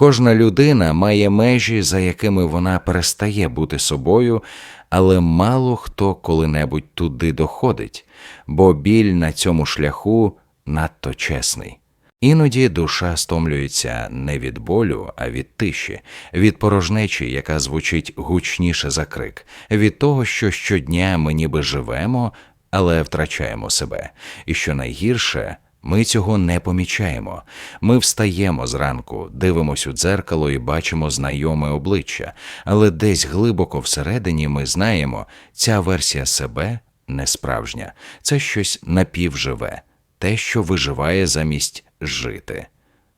Кожна людина має межі, за якими вона перестає бути собою, але мало хто коли-небудь туди доходить, бо біль на цьому шляху надто чесний. Іноді душа стомлюється не від болю, а від тиші, від порожнечі, яка звучить гучніше за крик, від того, що щодня ми ніби живемо, але втрачаємо себе. І що найгірше, ми цього не помічаємо. Ми встаємо зранку, дивимось у дзеркало і бачимо знайоме обличчя, але десь глибоко всередині ми знаємо, ця версія себе не справжня, це щось напівживе, те, що виживає замість жити.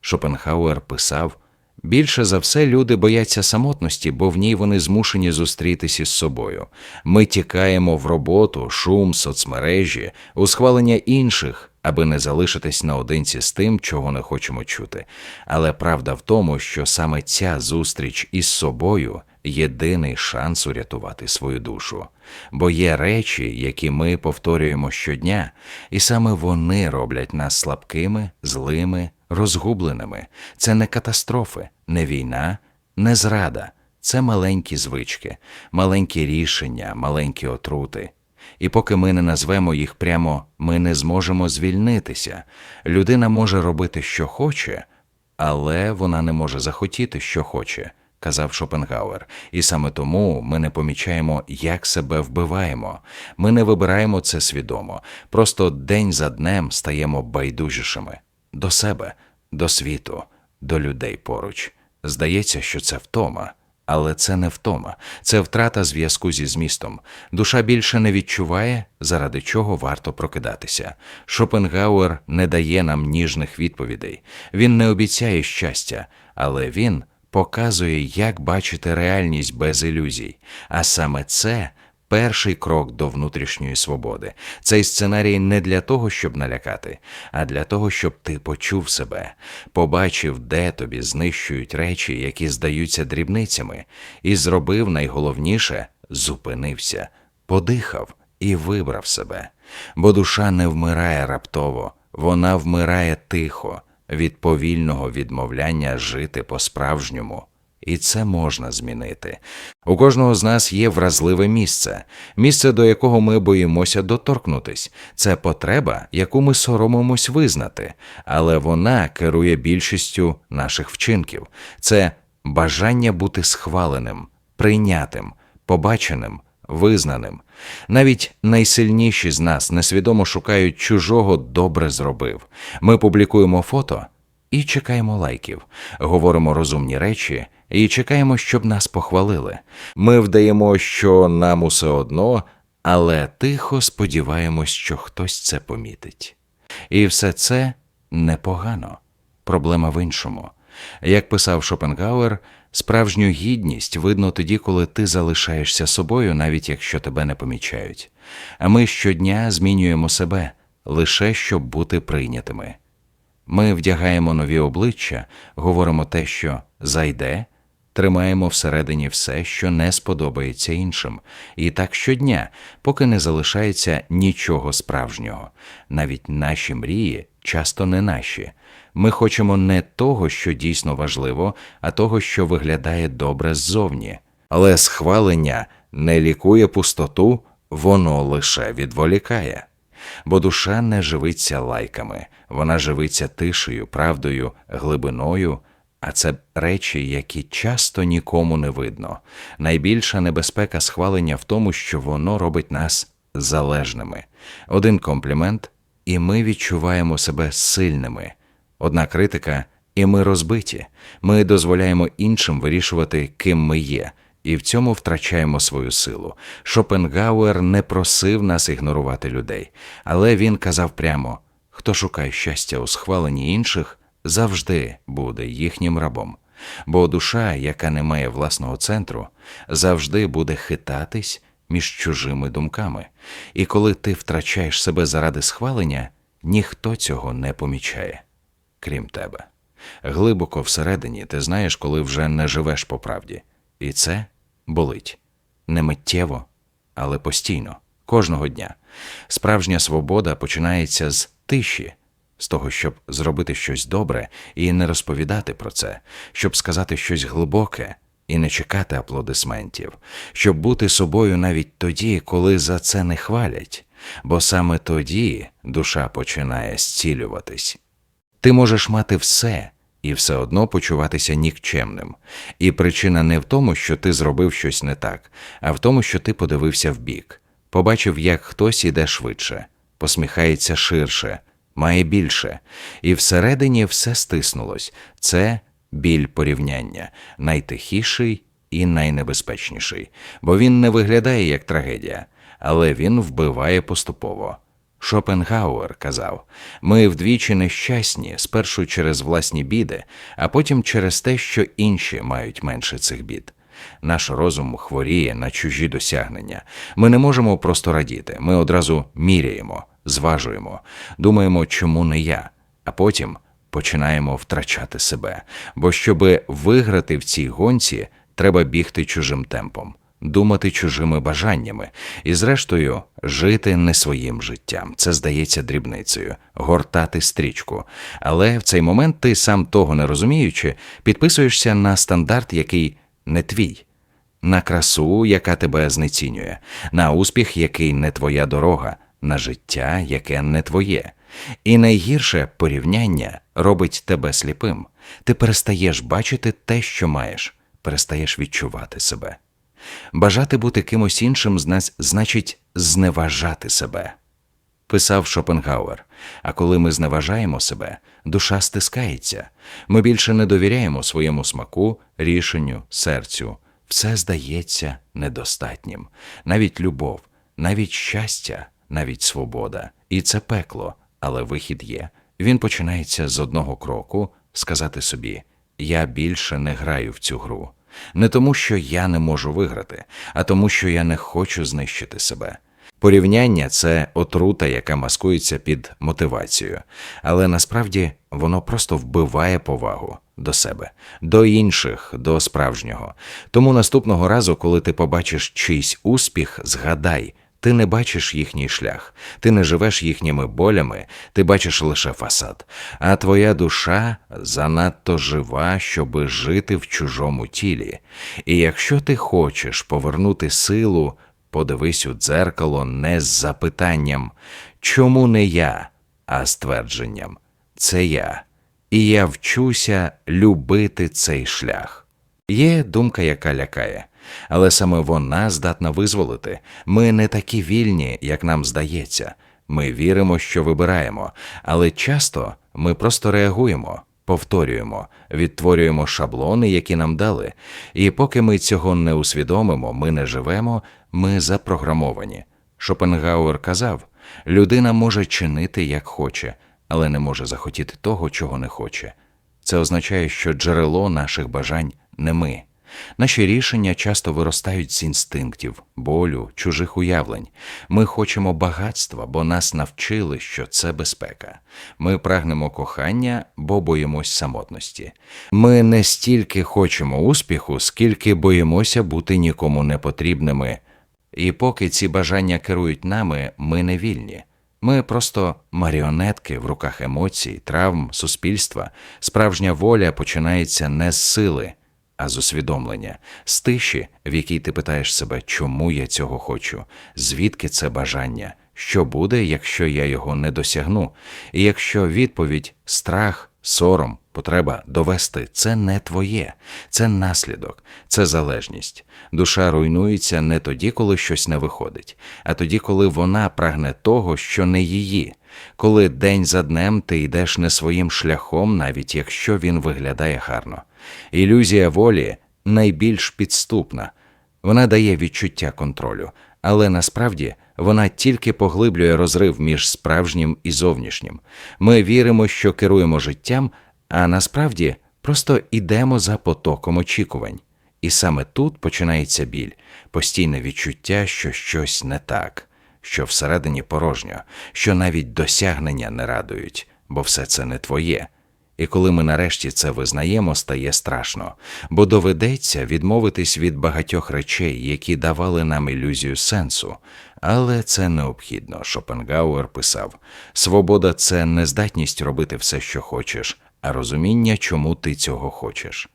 Шопенгауер писав. Більше за все люди бояться самотності, бо в ній вони змушені зустрітися з собою. Ми тікаємо в роботу, шум, соцмережі, у схвалення інших, аби не залишитись наодинці з тим, чого не хочемо чути. Але правда в тому, що саме ця зустріч із собою єдиний шанс урятувати свою душу. Бо є речі, які ми повторюємо щодня, і саме вони роблять нас слабкими, злими, розгубленими. Це не катастрофи, не війна, не зрада. Це маленькі звички, маленькі рішення, маленькі отрути. І поки ми не назвемо їх прямо, ми не зможемо звільнитися. Людина може робити, що хоче, але вона не може захотіти, що хоче, казав Шопенгауер. І саме тому ми не помічаємо, як себе вбиваємо. Ми не вибираємо це свідомо, просто день за днем стаємо байдужішими до себе, до світу, до людей поруч. Здається, що це втома. Але це не втома, це втрата зв'язку зі змістом. Душа більше не відчуває, заради чого варто прокидатися. Шопенгауер не дає нам ніжних відповідей. Він не обіцяє щастя, але він показує, як бачити реальність без ілюзій. А саме це перший крок до внутрішньої свободи. Цей сценарій не для того, щоб налякати, а для того, щоб ти почув себе, побачив, де тобі знищують речі, які здаються дрібницями, і зробив найголовніше зупинився, подихав і вибрав себе. Бо душа не вмирає раптово, вона вмирає тихо, від повільного відмовляння жити по-справжньому. І це можна змінити. У кожного з нас є вразливе місце, місце, до якого ми боїмося доторкнутись. Це потреба, яку ми соромимось визнати, але вона керує більшістю наших вчинків. Це бажання бути схваленим, прийнятим, побаченим, визнаним. Навіть найсильніші з нас несвідомо шукають чужого добре зробив. Ми публікуємо фото і чекаємо лайків, говоримо розумні речі і чекаємо, щоб нас похвалили. Ми вдаємо, що нам усе одно, але тихо сподіваємось, що хтось це помітить. І все це непогано. Проблема в іншому. Як писав Шопенгауер, справжню гідність видно тоді, коли ти залишаєшся собою, навіть якщо тебе не помічають. А ми щодня змінюємо себе лише щоб бути прийнятими. Ми вдягаємо нові обличчя, говоримо те, що зайде, тримаємо всередині все, що не сподобається іншим, і так щодня, поки не залишається нічого справжнього. Навіть наші мрії часто не наші. Ми хочемо не того, що дійсно важливо, а того, що виглядає добре ззовні. Але схвалення не лікує пустоту, воно лише відволікає. Бо душа не живиться лайками, вона живиться тишею, правдою, глибиною, а це речі, які часто нікому не видно. Найбільша небезпека схвалення в тому, що воно робить нас залежними. Один комплімент, і ми відчуваємо себе сильними. Одна критика, і ми розбиті. Ми дозволяємо іншим вирішувати, ким ми є, і в цьому втрачаємо свою силу. Шопенгауер не просив нас ігнорувати людей, але він казав прямо: хто шукає щастя у схваленні інших, завжди буде їхнім рабом. Бо душа, яка не має власного центру, завжди буде хитатись між чужими думками. І коли ти втрачаєш себе заради схвалення, ніхто цього не помічає, крім тебе. Глибоко всередині ти знаєш, коли вже не живеш по правді. І це болить не миттєво, але постійно, кожного дня. Справжня свобода починається з тиші, з того, щоб зробити щось добре і не розповідати про це, щоб сказати щось глибоке і не чекати аплодисментів, щоб бути собою навіть тоді, коли за це не хвалять, бо саме тоді душа починає зцілюватись. Ти можеш мати все і все одно почуватися нікчемним. І причина не в тому, що ти зробив щось не так, а в тому, що ти подивився вбік, побачив, як хтось іде швидше, посміхається ширше, має більше, і всередині все стиснулось. Це біль порівняння, найтихіший і найнебезпечніший, бо він не виглядає як трагедія, але він вбиває поступово. Шопенгауер казав: ми вдвічі нещасні, спершу через власні біди, а потім через те, що інші мають менше цих бід. Наш розум хворіє на чужі досягнення. Ми не можемо просто радіти. Ми одразу міряємо, зважуємо, думаємо, чому не я, а потім починаємо втрачати себе. Бо щоби виграти в цій гонці, треба бігти чужим темпом думати чужими бажаннями і, зрештою, жити не своїм життям. Це здається дрібницею, гортати стрічку. Але в цей момент ти, сам того не розуміючи, підписуєшся на стандарт, який не твій. На красу, яка тебе знецінює, на успіх, який не твоя дорога, на життя, яке не твоє. І найгірше порівняння робить тебе сліпим. Ти перестаєш бачити те, що маєш, перестаєш відчувати себе. Бажати бути кимось іншим зна- значить зневажати себе, писав Шопенгауер. А коли ми зневажаємо себе, душа стискається. Ми більше не довіряємо своєму смаку, рішенню, серцю. Все здається недостатнім. Навіть любов, навіть щастя, навіть свобода. І це пекло, але вихід є. Він починається з одного кроку сказати собі: Я більше не граю в цю гру. Не тому, що я не можу виграти, а тому, що я не хочу знищити себе. Порівняння це отрута, яка маскується під мотивацією, але насправді воно просто вбиває повагу до себе, до інших, до справжнього. Тому наступного разу, коли ти побачиш чийсь успіх, згадай, ти не бачиш їхній шлях, ти не живеш їхніми болями, ти бачиш лише фасад, а твоя душа занадто жива, щоби жити в чужому тілі. І якщо ти хочеш повернути силу, подивись у дзеркало не з запитанням, чому не я, а з твердженням це я, і я вчуся любити цей шлях. Є думка, яка лякає, але саме вона здатна визволити. Ми не такі вільні, як нам здається. Ми віримо, що вибираємо, але часто ми просто реагуємо, повторюємо, відтворюємо шаблони, які нам дали. І поки ми цього не усвідомимо, ми не живемо, ми запрограмовані. Шопенгауер казав: людина може чинити як хоче, але не може захотіти того, чого не хоче. Це означає, що джерело наших бажань не ми. Наші рішення часто виростають з інстинктів, болю, чужих уявлень. Ми хочемо багатства, бо нас навчили, що це безпека. Ми прагнемо кохання, бо боїмось самотності. Ми не стільки хочемо успіху, скільки боїмося бути нікому не потрібними. І поки ці бажання керують нами, ми не вільні. Ми просто маріонетки в руках емоцій, травм, суспільства. Справжня воля починається не з сили, а з усвідомлення, з тиші, в якій ти питаєш себе, чому я цього хочу, звідки це бажання, що буде, якщо я його не досягну, і якщо відповідь страх, сором, потреба довести це не твоє, це наслідок, це залежність. Душа руйнується не тоді, коли щось не виходить, а тоді, коли вона прагне того, що не її. Коли день за днем ти йдеш не своїм шляхом, навіть якщо він виглядає гарно. Ілюзія волі найбільш підступна. Вона дає відчуття контролю, але насправді вона тільки поглиблює розрив між справжнім і зовнішнім. Ми віримо, що керуємо життям, а насправді просто ідемо за потоком очікувань. І саме тут починається біль, постійне відчуття, що щось не так, що всередині порожньо, що навіть досягнення не радують, бо все це не твоє. І коли ми нарешті це визнаємо, стає страшно, бо доведеться відмовитись від багатьох речей, які давали нам ілюзію сенсу. Але це необхідно. Шопенгауер писав: свобода це не здатність робити все, що хочеш, а розуміння, чому ти цього хочеш.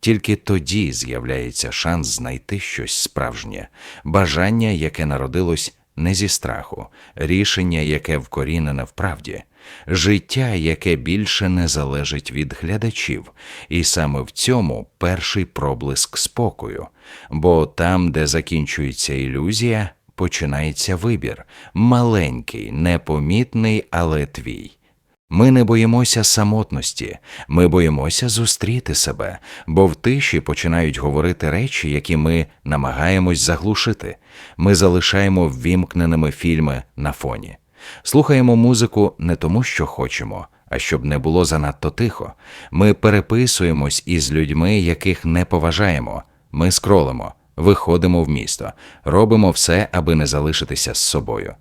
Тільки тоді з'являється шанс знайти щось справжнє, бажання, яке народилось не зі страху, рішення, яке вкорінене в правді, життя, яке більше не залежить від глядачів, і саме в цьому перший проблиск спокою, бо там, де закінчується ілюзія, починається вибір, маленький, непомітний, але твій. Ми не боїмося самотності, ми боїмося зустріти себе, бо в тиші починають говорити речі, які ми намагаємось заглушити. Ми залишаємо ввімкненими фільми на фоні. Слухаємо музику не тому, що хочемо, а щоб не було занадто тихо. Ми переписуємось із людьми, яких не поважаємо. Ми скролимо, виходимо в місто, робимо все, аби не залишитися з собою.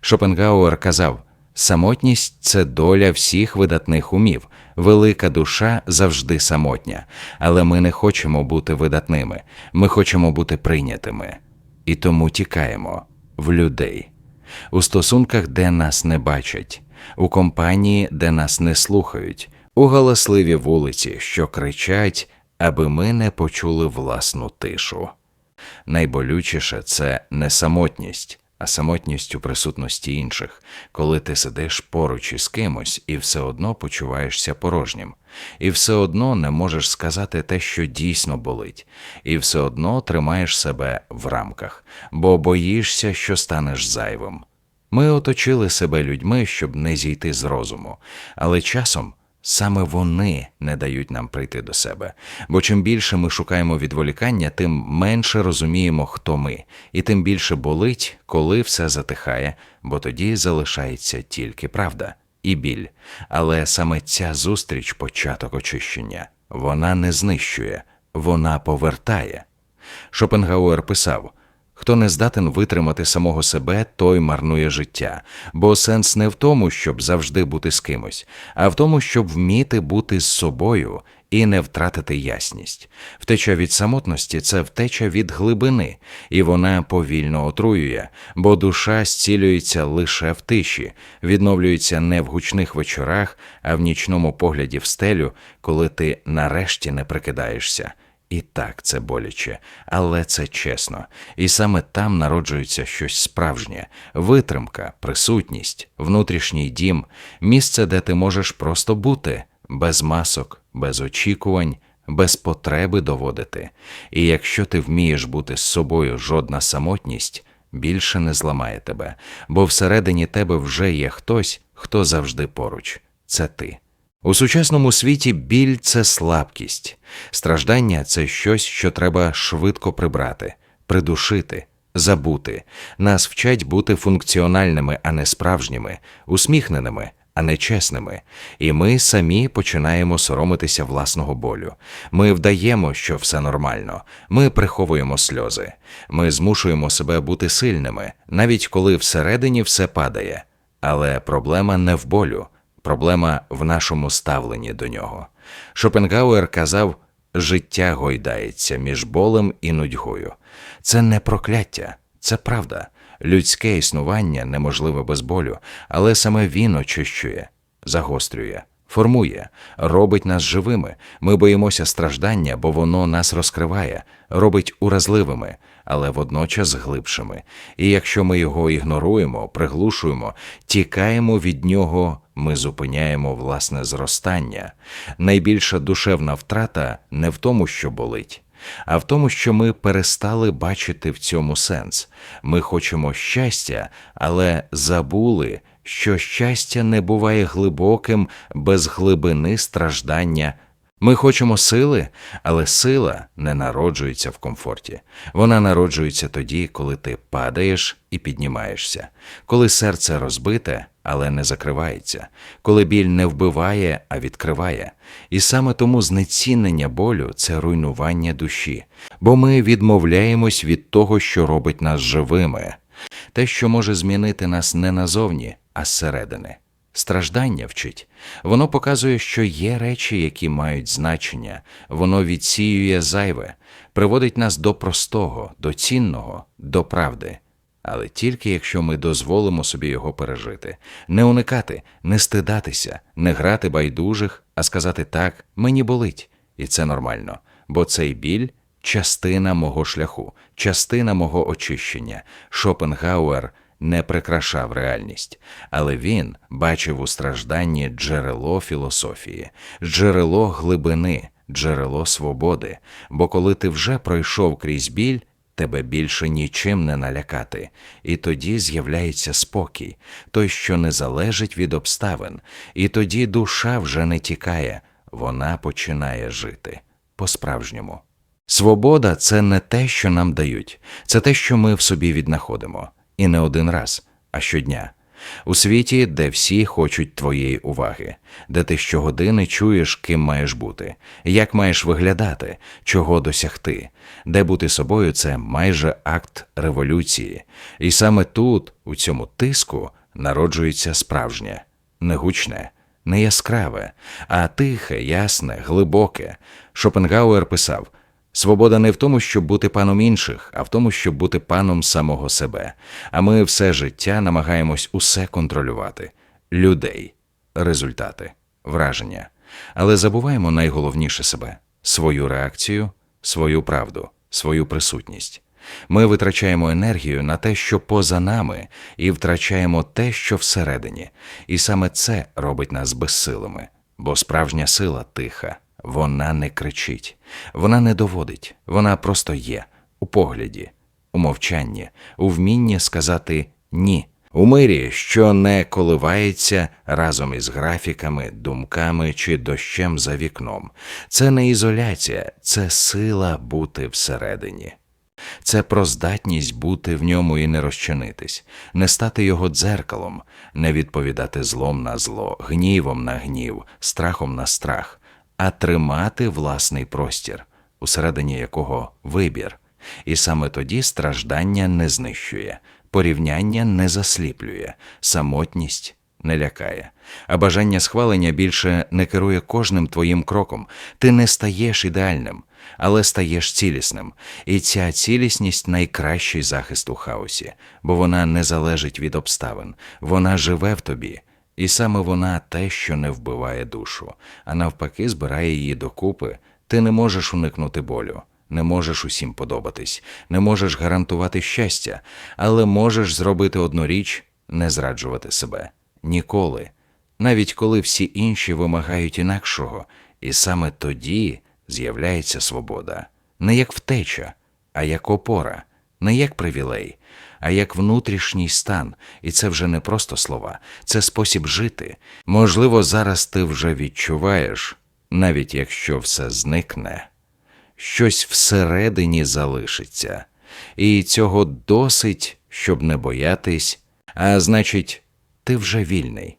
Шопенгауер казав. Самотність це доля всіх видатних умів. Велика душа завжди самотня, але ми не хочемо бути видатними, ми хочемо бути прийнятими. І тому тікаємо в людей, у стосунках, де нас не бачать, у компанії, де нас не слухають, у галасливі вулиці, що кричать, аби ми не почули власну тишу. Найболючіше це не самотність а самотність у присутності інших, коли ти сидиш поруч із кимось і все одно почуваєшся порожнім, і все одно не можеш сказати те, що дійсно болить, і все одно тримаєш себе в рамках, бо боїшся, що станеш зайвим. Ми оточили себе людьми, щоб не зійти з розуму, але часом Саме вони не дають нам прийти до себе, бо чим більше ми шукаємо відволікання, тим менше розуміємо, хто ми, і тим більше болить, коли все затихає, бо тоді залишається тільки правда і біль. Але саме ця зустріч, початок очищення, вона не знищує, вона повертає. Шопенгауер писав. Хто не здатен витримати самого себе, той марнує життя, бо сенс не в тому, щоб завжди бути з кимось, а в тому, щоб вміти бути з собою і не втратити ясність. Втеча від самотності це втеча від глибини, і вона повільно отруює, бо душа зцілюється лише в тиші, відновлюється не в гучних вечорах, а в нічному погляді в стелю, коли ти нарешті не прикидаєшся. І так це боляче, але це чесно, і саме там народжується щось справжнє витримка, присутність, внутрішній дім, місце, де ти можеш просто бути, без масок, без очікувань, без потреби доводити. І якщо ти вмієш бути з собою жодна самотність, більше не зламає тебе, бо всередині тебе вже є хтось, хто завжди поруч це ти. У сучасному світі біль це слабкість, страждання це щось, що треба швидко прибрати, придушити, забути. Нас вчать бути функціональними, а не справжніми, усміхненими, а не чесними. І ми самі починаємо соромитися власного болю. Ми вдаємо, що все нормально, ми приховуємо сльози, ми змушуємо себе бути сильними, навіть коли всередині все падає. Але проблема не в болю. Проблема в нашому ставленні до нього. Шопенгауер казав, життя гойдається між болем і нудьгою. Це не прокляття, це правда. Людське існування неможливе без болю, але саме він очищує, загострює, формує, робить нас живими. Ми боїмося страждання, бо воно нас розкриває, робить уразливими, але водночас глибшими. І якщо ми його ігноруємо, приглушуємо, тікаємо від нього, ми зупиняємо власне зростання. Найбільша душевна втрата не в тому, що болить. А в тому, що ми перестали бачити в цьому сенс. Ми хочемо щастя, але забули, що щастя не буває глибоким без глибини страждання. Ми хочемо сили, але сила не народжується в комфорті. Вона народжується тоді, коли ти падаєш і піднімаєшся, коли серце розбите, але не закривається, коли біль не вбиває, а відкриває. І саме тому знецінення болю це руйнування душі, бо ми відмовляємось від того, що робить нас живими, те, що може змінити нас не назовні, а зсередини. Страждання вчить. Воно показує, що є речі, які мають значення, воно відсіює зайве, приводить нас до простого, до цінного, до правди. Але тільки якщо ми дозволимо собі його пережити, не уникати, не стидатися, не грати байдужих, а сказати так, мені болить, і це нормально, бо цей біль частина мого шляху, частина мого очищення. Шопенгауер не прикрашав реальність, але він бачив у стражданні джерело філософії, джерело глибини, джерело свободи. Бо коли ти вже пройшов крізь біль, тебе більше нічим не налякати, і тоді з'являється спокій, той, що не залежить від обставин, і тоді душа вже не тікає, вона починає жити по-справжньому. Свобода це не те, що нам дають, це те, що ми в собі віднаходимо. І не один раз, а щодня. У світі, де всі хочуть твоєї уваги, де ти щогодини чуєш, ким маєш бути, як маєш виглядати, чого досягти, де бути собою це майже акт революції. І саме тут, у цьому тиску, народжується справжнє, не гучне, не яскраве, а тихе, ясне, глибоке. Шопенгауер писав. Свобода не в тому, щоб бути паном інших, а в тому, щоб бути паном самого себе. А ми все життя намагаємось усе контролювати людей, результати, враження. Але забуваємо найголовніше себе свою реакцію, свою правду, свою присутність. Ми витрачаємо енергію на те, що поза нами, і втрачаємо те, що всередині. І саме це робить нас безсилими, бо справжня сила тиха. Вона не кричить, вона не доводить, вона просто є у погляді, у мовчанні, у вмінні сказати ні, у мирі, що не коливається разом із графіками, думками чи дощем за вікном. Це не ізоляція, це сила бути всередині. Це про здатність бути в ньому і не розчинитись, не стати його дзеркалом, не відповідати злом на зло, гнівом на гнів, страхом на страх а тримати власний простір, усередині якого вибір, і саме тоді страждання не знищує, порівняння не засліплює, самотність не лякає, а бажання схвалення більше не керує кожним твоїм кроком. Ти не стаєш ідеальним, але стаєш цілісним. І ця цілісність найкращий захист у хаосі, бо вона не залежить від обставин, вона живе в тобі. І саме вона те, що не вбиває душу, а навпаки, збирає її докупи. Ти не можеш уникнути болю, не можеш усім подобатись, не можеш гарантувати щастя, але можеш зробити одну річ не зраджувати себе. Ніколи, навіть коли всі інші вимагають інакшого, і саме тоді з'являється свобода, не як втеча, а як опора, не як привілей, а як внутрішній стан, і це вже не просто слова, це спосіб жити. Можливо, зараз ти вже відчуваєш, навіть якщо все зникне, щось всередині залишиться, і цього досить, щоб не боятись, а значить, ти вже вільний.